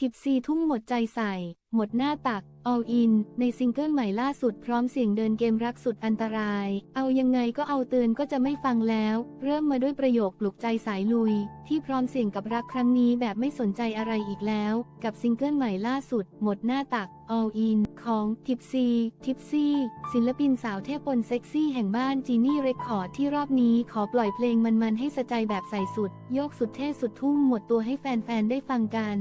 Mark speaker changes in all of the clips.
Speaker 1: ทิปซีทุ่มหมดใจใส่ หมดหน้าตัก all in ในซิงเกิลใหม่ล่าสุดพร้อมเสียงเดินเกมรักสุดอันตราย เอายังไงก็เอาเตือนก็จะไม่ฟังแล้ว เริ่มมาด้วยประโยคปลุกใจสายลุย ที่พร้อมเสี่ยงกับรักครั้งนี้แบบไม่สนใจอะไรอีกแล้ว กับซิงเกิลใหม่ล่าสุด หมดหน้าตัก all in ของทิปซีทิปซีศิลปินสาวเทพปนเซ็กซี่แห่งบ้านจีนี่เรคคอร์ดที่รอบนี้ขอปล่อยเพลงมันๆให้สะใจแบบใส่สุด โยกสุดเท่สุดทุ่มหมดตัวให้แฟนๆได้ฟังกัน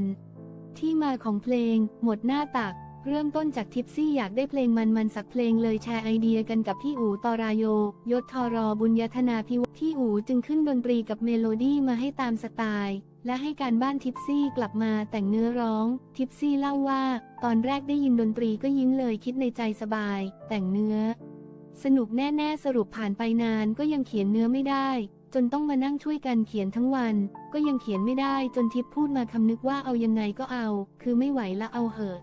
Speaker 1: ที่มาของเพลง หมดหน้าตัก เริ่มต้นจากทิปซี่อยากได้เพลงมันๆสักเพลงเลยแชร์ไอเดียกันกับพี่อูตอรายโย ยศทรอบุญยธนาพิวพี่อูจึงขึ้นดนตรีกับเมโลดี้มาให้ตามสไตล์และให้การบ้านทิปซี่กลับมาแต่งเนื้อร้อง ทิปซี่เล่าว่า ตอนแรกได้ยินดนตรีก็ยิ้มเลยคิดในใจสบาย แต่งเนื้อ สนุกแน่ ๆ สรุปผ่านไปนานก็ยังเขียนเนื้อไม่ได้ จนต้องมานั่งช่วยกันเขียนทั้งวัน ก็ยังเขียนไม่ได้จนทิพย์พูดมาคำนึกว่าเอายังไงก็เอา คือไม่ไหวละเอาเหอะ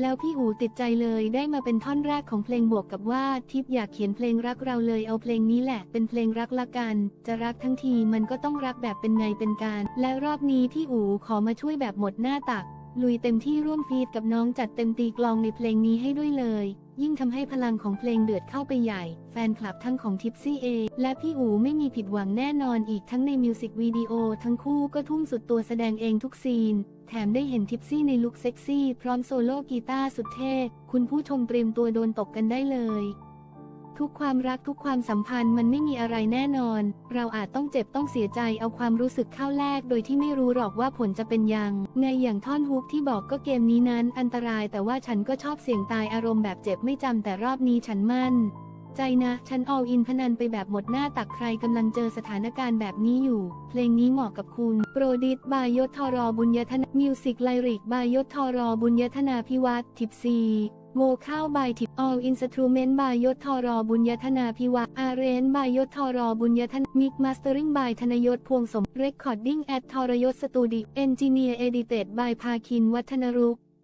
Speaker 1: แล้วพี่อูติดใจเลยได้มาเป็นท่อนแรกของเพลงบวกกับว่าทิพย์อยากเขียนเพลงรักเราเลยเอาเพลงนี้แหละ เป็นเพลงรักละกัน จะรักทั้งทีมันก็ต้องรักแบบเป็นไงเป็นการ และรอบนี้พี่อูขอมาช่วยแบบหมดหน้าตัก ลุยเต็มที่ร่วมฟีดกับน้องจัดเต็มตีกลองในเพลงนี้ให้ด้วยเลย ยิ่งทำให้พลังของเพลงเดือดเข้าไปใหญ่ แฟนคลับทั้งของทิปซี่เอและพี่อูไม่มีผิดหวังแน่นอนอีกทั้งในมิวสิกวิดีโอทั้งคู่ก็ทุ่มสุดตัวแสดงเองทุกซีน แถมได้เห็นทิปซี่ในลุคเซ็กซี่ พร้อมโซโล่กีตาร์สุดเท่ คุณผู้ชมเตรียมตัวโดนตกกันได้เลย ทุกความรักทุกความสัมพันธ์มันไม่มีอะไรแน่นอน เราอาจต้องเจ็บต้องเสียใจเอาความรู้สึกเข้าแลกโดยที่ไม่รู้หรอกว่าผลจะเป็นยังไงอย่างท่อนฮุกที่บอกก็เกมนี้นั้นอันตรายแต่ว่าฉันก็ชอบเสี่ยงตายอารมณ์แบบเจ็บไม่จำแต่รอบนี้ฉันมั่นใจนะ ฉันออลอินพนันไปแบบหมดหน้าตักใครกำลังเจอสถานการณ์แบบนี้อยู่ เพลงนี้เหมาะกับคุณ โปรดิตบายยศทรอบุญยธนามิวสิกไลริกบายยศทรอบุญยธนาพิวัตรทิปซี โวข้าวบายทิปออลอินสตรูเมนต์บายยศทรอบุญยธนาพิวัตรอาเรนบายยศทรอบุญยธนามิกมาสเตอริงบายธนยศพวงสมเรคคอร์ดดิ้งแอดทรยศสตูดิเอนจิเนียร์เอดิเตดบายพาคินวัฒนรุก